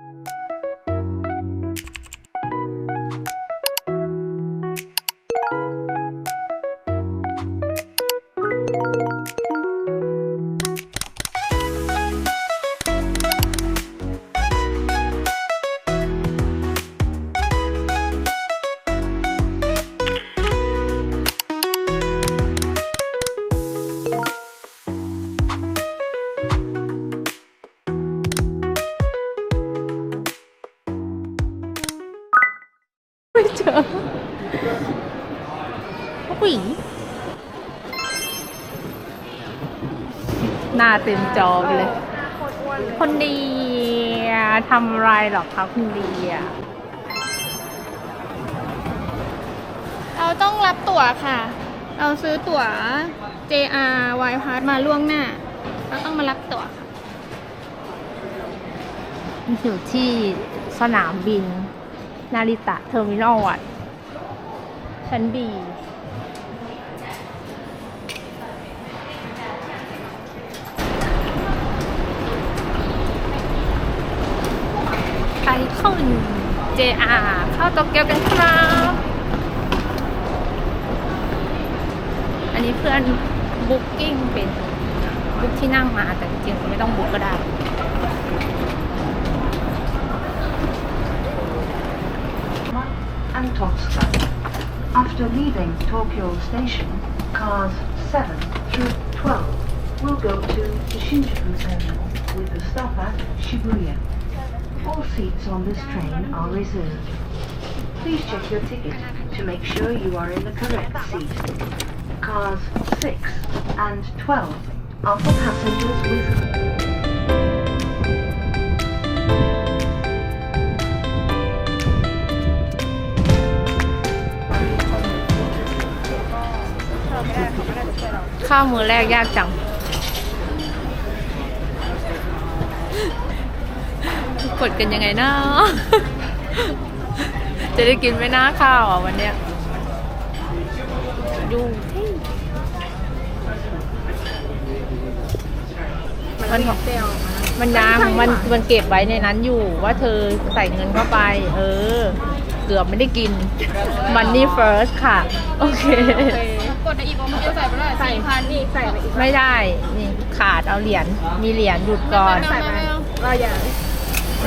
ไผู้หญิง หน้าเต็มจอไปเลย คนดีอะทำอะไรหรอคะคุณดีอะเราต้องรับตั๋วค่ะ เราซื้อตั๋ว JR Y Pass มาล่วงหน้า เราต้องมารับตั๋วค่ะอยู่ที่สนามบิน นาริตะเทอร์มินอลวัดชั้นบีไปขึ้ น JR เข้าโตเกียวกันครับ อันนี้เพื่อนบุ๊กกิ้งเป็นบุ๊กที่นั่งมาแต่จริงๆไม่ต้องบุ๊กก็ได้ and Totsuka. After leaving Tokyo Station, cars 7 through 12 will go to the Shinjuku Terminal with a stop at Shibuya. All seats on this train are reserved. Please check your ticket to make sure you are in the correct seat. Cars 6 and 12 are for passengers with ข้าวมือแรกยากจัง กดกันยังไงนะจะได้กินไหมนะข้าวอะวันเนี้ยดูที่มันมันยังมันมันเก็บไว้ในนั้นอยู่ว่าเธอใส่เงินเข้าไป เออ เกือบไม่ได้กิน Money first ค่ะ โอเค กดในอีกมันจะใส่ไปเลยสี่พันนี่ใส่ไปอีกไม่ได้ นี่ขาดเอาเหรียญมีเหรียญหยุดก่อนใส่ไปเราอย่าให้ เร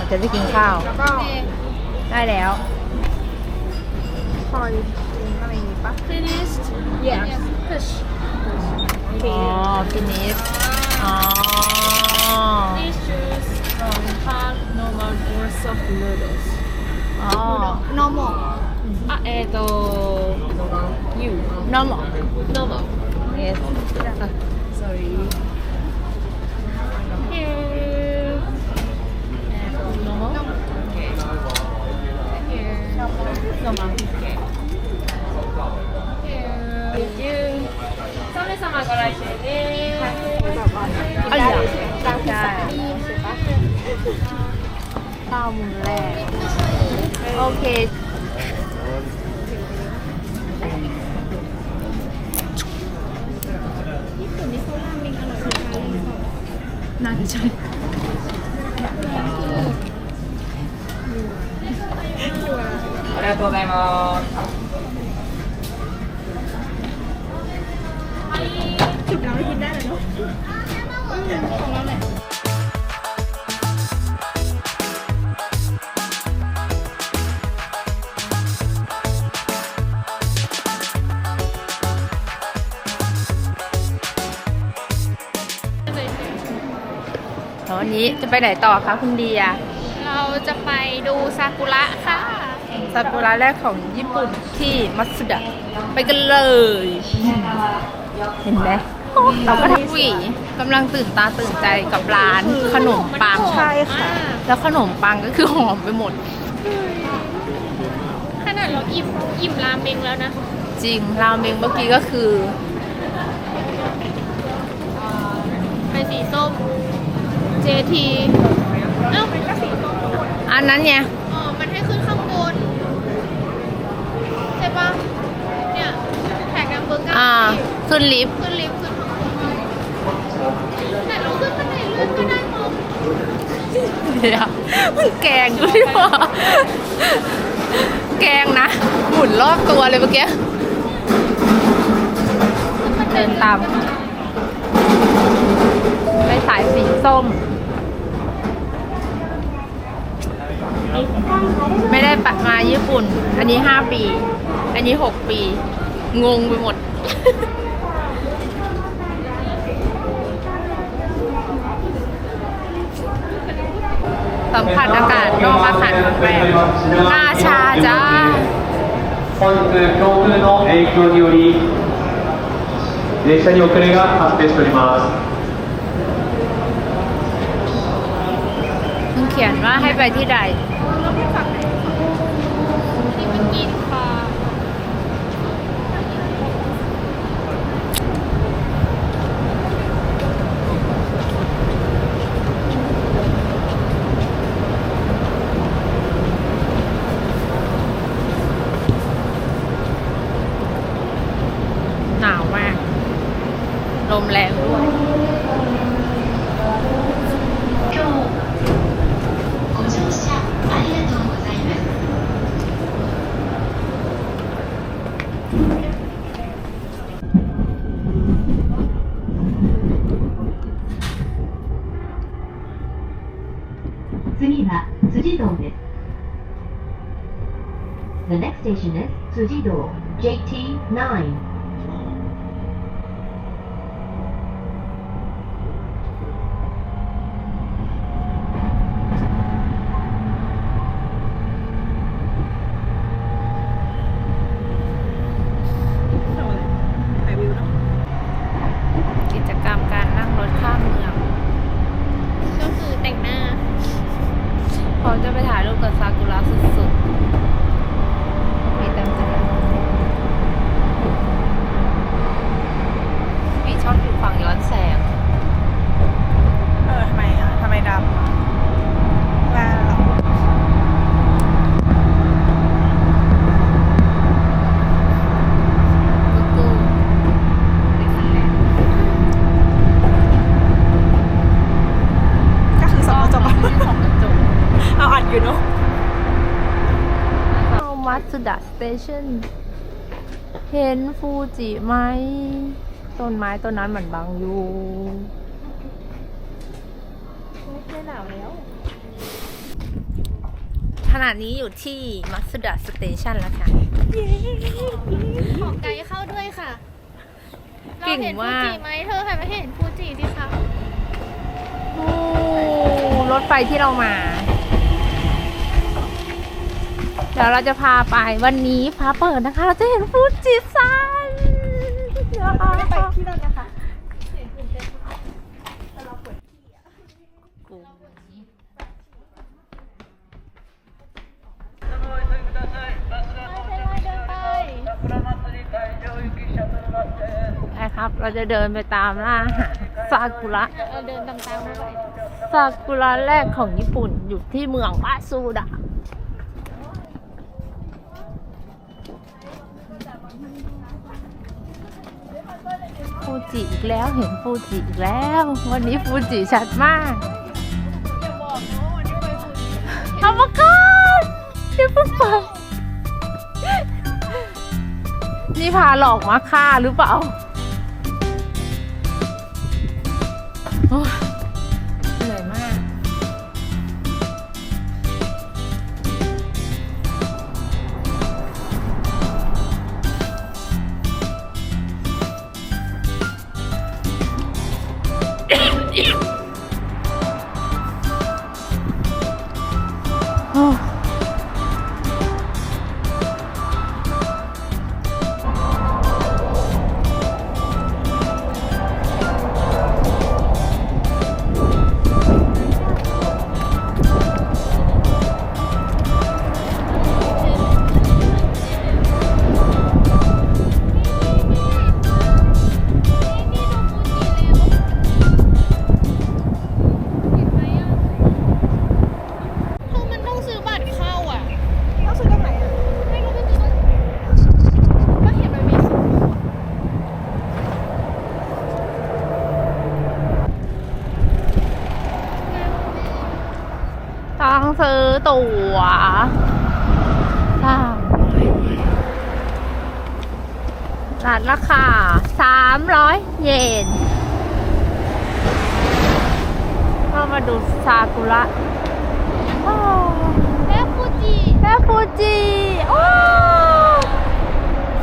าจะได้กินข้าวได้แล้ว คอยกินอะไรนี้ปะ finished yes push อ๋อ finish อ๋อ please choose from hard normal or soft noodles อ๋อ normal อะเอโต you normal normal yes sorry. Here. No more? No. Okay. Here. No more. No more. Okay. Here. 3名様ご来店です。ありだ。だから。到我们嘞。OK。なゃありがとうございます。 นนี้จะไปไหนต่อคะคุณเดียเราจะไปดูซากุระค่ะซากุระแรกของญี่ปุ่นที่มัตสึดะไปกันเลย เห็นไหมเราก็ทั้งหวีกำลังตื่นตาตื่นใจกับร้านขนมปังใช่ค่ะ แล้วขนมปังก็คือหอมไปหมด ขนาดเราอิ่มอิ่มรามเมงแล้วนะ จริงราเมงเมื่อกี้ก็คือ ไปสีส้ม JT เอ้ามันก็สีตัวอันนั้นไงอ๋อ มันให้ขึ้นข้างบน ใช่ปะเนี่ยแท็กนัมเบอร์เก้าขึ้นลิฟต์ขึ้นลิฟต์ขึ้นข้างบนแต่เราขึ้นไปไหนเลื่อนก็ได้มองเดี๋ยวมันแกงดูดิว่าแกงนะ หมุนรอบตัวเลยเมื่อกี้เดินตามไปสายสีส้ม ไม่ได้ปะมาญี่ปุ่น อันนี้ห้าปี อันนี้หกปี งงไปหมด สัมผัสอากาศนอกอาคารแบบหน้าชาจ้า 本日強風の影響により列車に遅れが発生しております มันเขียนว่าให้ไปที่ใด 次は辻堂です The next station is 辻堂 JT9 กับซากุระสุดๆมีเต็มเลยมีช่องอยู่ฝั่งย้อนแสง เออทำไมอะทำไมดำงานเหรอ ตู้ๆเป็นคันแรก ก็คือสองกระจก ไม่ใช่สองกระจก เอาอัดอยู่เนาะ มั ตสึดะสเตชันเห็นฟูจิไหม ต้นไม้ต้นนั้นเหมือนบังอยู่ ไม่หนาวแล้ว ขณะนี้อยู่ที่มัตสึดะสเตชันแล้วค่ะ ขอไกด์เข้าด้วยค่ะ เราเก่งเห็นฟูมากจิไหมเธอค่ะไม่เห็นฟูจิสิคะโอ้รถไฟที่เรามาเดี๋ยวเราจะพาไปวันนี้ฟ้าเปิดนะคะ เราจะเห็นฟูจิซันไปที่นั่นนะคะนะครับเราจะเดินไปตามล่าหาซากุระเราเดินตามๆไปซากุระแรกของญี่ปุ่นอยู่ที่เมืองวาซูดะฟู จิอีกแล้วเห็นฟูจิอีกแล้ว วันนี้ฟูจิชัดมากธรรมกานเดี๋ยวปุ๊บไปนี่พาหลอกมาฆ่าหรือเปล่า ตั๋วสามร้านราคาสามร้อยเยนก็มาดูซากุระแม่ฟูจิแม่ฟูจิโอ้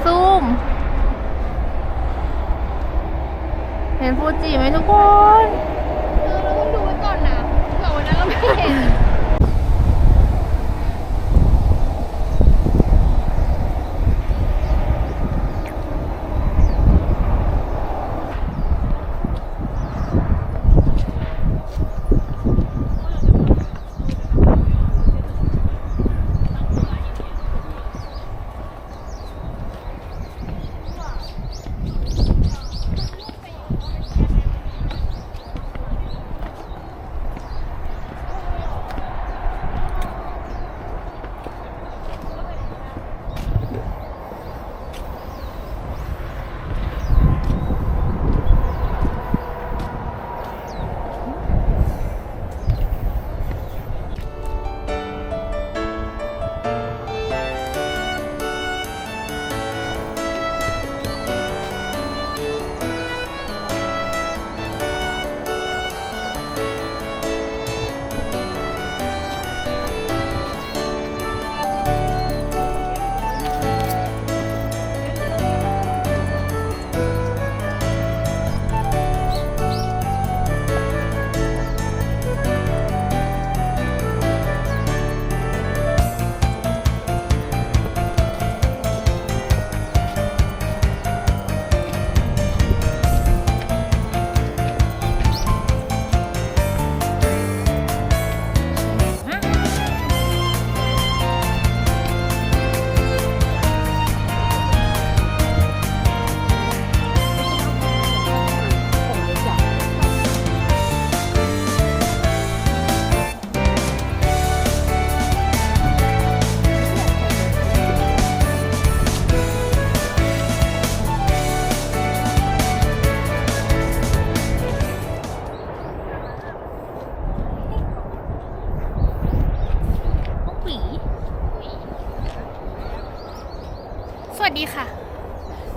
ซูม เห็นฟูจิไหมทุกคน เออเราต้องดูไว้ก่อนนะเผื่อวันนั้นเราไม่เห็น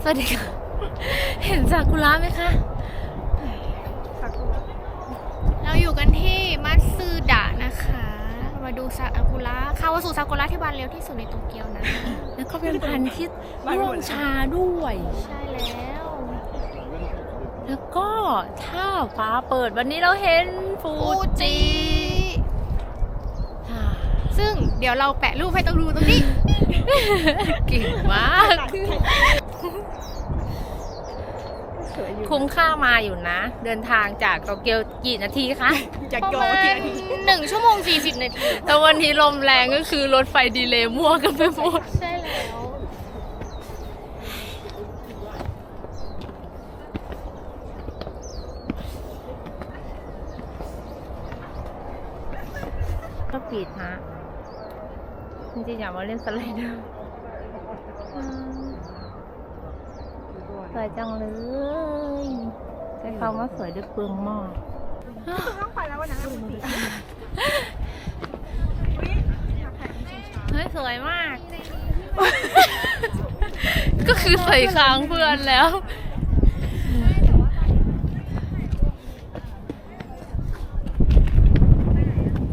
วัสดีค่ะ เห็นซากุระไหมคะ เราอยู่กันที่มัตสึดะนะคะ มาดูซากุระคาวาสุซากุระที่บานเร็วที่สุดในโตเกียวนะ แล้วก็เป็นพันธุ์ที่ร่วงชาด้วย ใช่แล้ว แล้วก็ถ้าฟ้าเปิดวันนี้เราเห็นฟูฟูจิ จิอ่าซึ่งเดี๋ยวเราแปะรูปให้ต้องดูตรงนี้ เก่งมาก คุ้มค่ามาอยู่นะ เดินทางจากโตเกียวกี่นาทีคะจากประโยมาทีณหนึ่งชั่วโมงสี่สิบนาที แต่วันนี้ลมแรงก็คือรถไฟดีเลย์มั่วกันไปหมดใช่แล้วก็ปิดฮะจริงๆอยากมาเล่นสไลเดอร์อืม สวยจังเลยใช้คำว่าสวยด้วยเปลืองหม้อต้องไปแล้ววันนั้นเฮ้ยสวยมาก ก็คือใส่ค้างเพื่อนแล้ว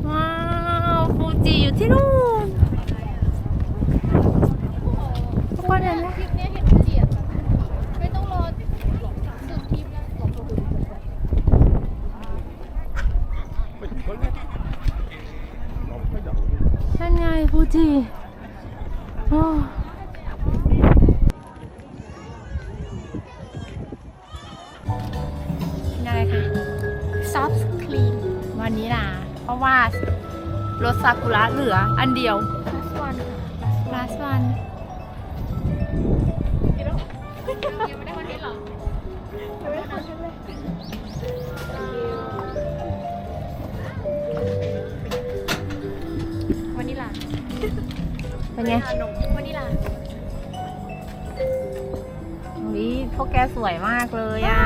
ว้าวฟูจิอยู่ที่นู่นทุกคนเห็นไหม คลิปเนี้ยเห็นฟูจิอะไม่ต้องรอสุดคลิปแล้ว นั่นไงฟู จิโอ้กินอะไรคะซอฟต์คลีนวันนี้นะเพราะว่ารถซากุระเหลืออันเดียว เป็นไงวานิลาวิพวกแกสวยมากเลยอะ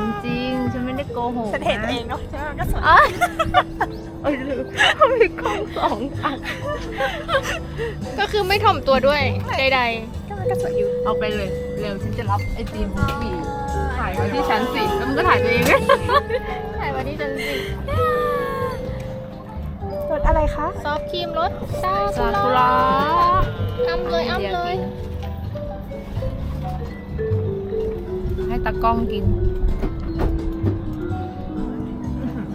จริงๆ ฉันไม่ได้โกหกฉันเห็นเองเนาะใช่ไหมมันก็สวยอะเอ้ยลืมเขามีกล้องสองอันก็คือไม่ถ่อมตัวด้วยใดก็มันก็สวยอยู่เอาไปเลยเร็วฉันจะรับไอติมบุฟฟี่ถ่ายไว้ที่ชั้นสิแล้วมันก็ถ่ายตัวเอง ๆถ่ายวันนี้จันสิรส อะไรคะ ซอฟต์ครีมรสซาซากุกุระระอ้ำเลยอ้ำเลย ให้ตากล้องกิน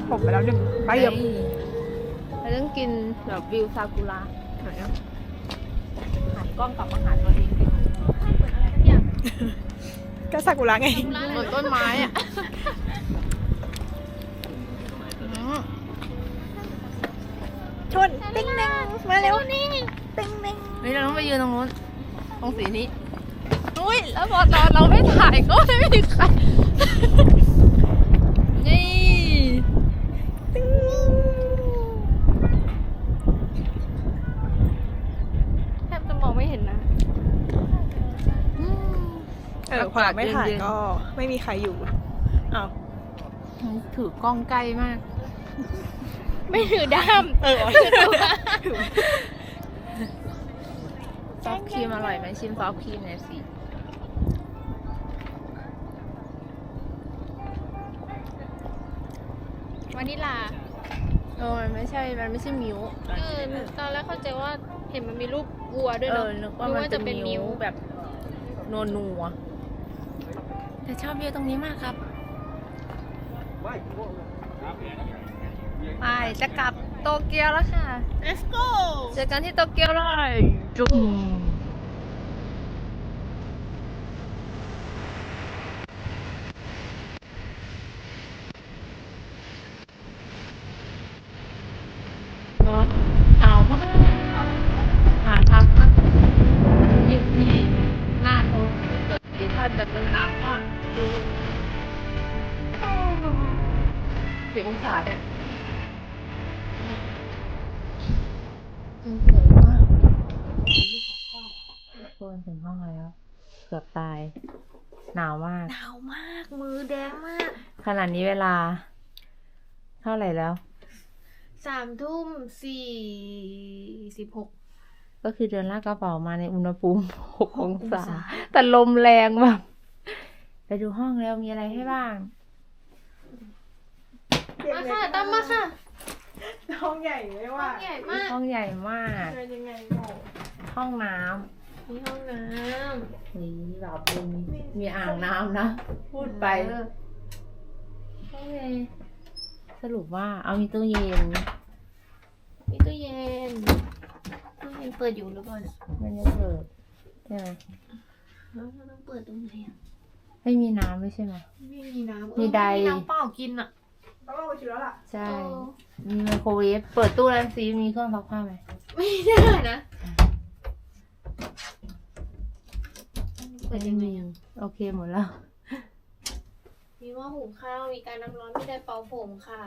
ผมไปแล้วหนึ่งไปเดี๋ยวเราต้องกินแบบวิวซากุระหน่อยนะหันกล้องกลับมาหาตัวเองดิก็ซากุระไงเหมือนต้นไม้อะ ชนติ๊งนึงมาเร็วนี่ติ๊งนึงเฮ้ยเราต้องไปยืนตรงนู้นตรงสีนี้อุ้ยแล้วพอตอนเราไม่ถ่ายก็ไม่มีใครนี่แทบจะมองไม่เห็นนะเออพอไม่ถ่ายก็ไม่มีใครอยู่อ้าวถือกล้องใกล้มาก ไม่ถือด้ามเออซอฟต์ครีมอร่อยไหมชิมซอฟต์ครีมหน่อยสิวานิลาเออมันไม่ใช่ มันไม่ใช่มิ้วเออตอนแรกเข้าใจว่าเห็นมันมีรูปวัวด้วยเอเนออะนึกว่ามันจะเป็นเป็นมิ้นิ้ววแบบนัวนัวแต่ชอบวิวตรงนี้มากครับ ไปจะกลับโตเกียวแล้วค่ะ Let's go เจอกันที่โตเกียวเลยจุ๊มเอาม มากดูสิบองศาเนี่ยอืมสวยมากโคนถึงห้องแล้ว เกือบตาย หนาวมาก หนาวมาก มือแดงมาก ขนาดนี้เวลา เท่าไหร่แล้ว สามทุ่มสี่สิบหก ก็คือเดินลากกระเป๋ามาในอุณหภูมิหกองศา แต่ลมแรงแบบไปดูห้องแล้วมีอะไรให้บ้าง มาค่ะ ตามมาค่ะ ห้องใหญ่ไม่ว่าใหญ่มากห้องใหญ่มาก เป็นยังไงบอกห้องน้มีห้องน้ำนี่แบบมีมีอ่างน้ำนะพูดไปโอเคสรุปว่าเอามีตู้เย็นำมีตู้เย็นตู้เย็นเปิดอยู่หรือเปล่าเนี่ยไม่ได้เปิดใช่ไหมแล้วเราต้องเปิดตรงไหนอะไม่มีน้ำไม่ใช่ไหมไม่มีน้ำเออมีใดไม่มีน้ำเปล่ากินอะ ต้องลองไปชิมแล้วล่ะใช่เออมีไมโครเวฟ เปิดตู้แล้วซีมีเครื่องซักผ้าไหมไม่ได้นะ เปิดยังไงอะโอเคหมดแล้ว มีหม้อหุงข้าว มีการน้ำร้อน มีไดร์เป่าผมค่ะ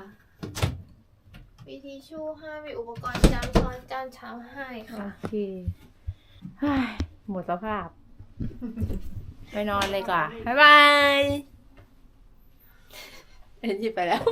มีทิชชู่ให้มีอุปกรณ์จานช้อนจานชามให้โอค่ะเคเฮ้ยหมดสภาพ ไปนอนเลยกว่า บ๊ายบาย เอ็นจีไปแล้ว